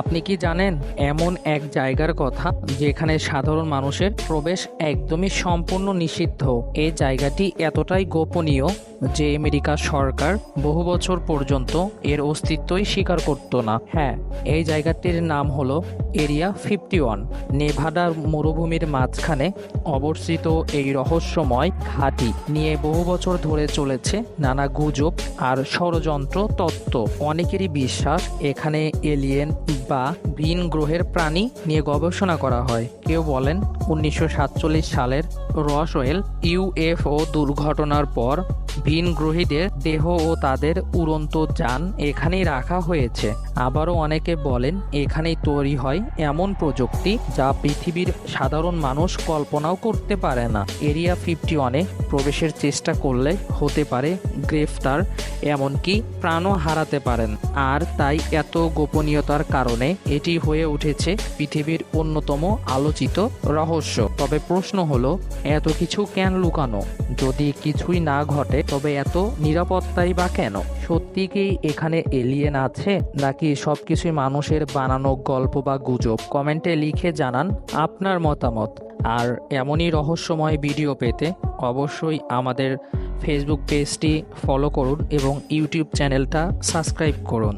আপনি কি জানেন, এমন এক জায়গার কথা যেখানে সাধারণ মানুষের প্রবেশ একদমই সম্পূর্ণ নিষিদ্ধ? এই জায়গাটি এতটাই গোপনীয় যে আমেরিকা সরকার বহু বছর পর্যন্ত এর অস্তিত্বই স্বীকার করত না। হ্যাঁ এই জায়গাটির নাম হলো এরিয়া ফিফটি ওয়ান। নেভাডার মরুভূমির মাঝখানে অবস্থিত এই রহস্যময় ঘাঁটি নিয়ে বহু বছর ধরে চলেছে নানা গুজব আর ষড়যন্ত্র তত্ত্ব। অনেকেরই বিশ্বাস এখানে এলিয়েন বা ভিন গ্রহের প্রাণী নিয়ে গবেষণা করা হয়। কেউ বলেন উনিশশো সাতচল্লিশ সালের রসওয়েল ইউএফও দুর্ঘটনার পর ভিন গ্রহীদের দেহ ও তাদের উড়ন্ত যান এখানেই রাখা হয়েছে। আবারও অনেকে বলেন, এখানেই তৈরি হয় এমন প্রযুক্তি যা পৃথিবীর সাধারণ মানুষ কল্পনাও করতে পারে না। এরিয়া ফিফটি ওয়ানে প্রবেশের চেষ্টা করলে হতে পারে গ্রেফতার, এমনকি প্রাণও হারাতে পারেন। আর তাই এত গোপনীয়তার কারণে এটি হয়ে উঠেছে পৃথিবীর অন্যতম আলোচিত রহস্য। তবে প্রশ্ন হলো, এত কিছু কেন লুকানো? যদি কিছুই না ঘটে তবে এত নিরাপত্তাই বা কেন? সত্যি কি এখানে এলিয়েন আছে? নাকি সবকিছুই মানুষের বানানো গল্প বা গুজব? কমেন্টে লিখে জানান আপনার মতামত। আর এমনই রহস্যময় ভিডিও পেতে অবশ্যই আমাদের ফেসবুক পেজটি ফলো করুন এবং ইউটিউব চ্যানেলটা সাবস্ক্রাইব করুন।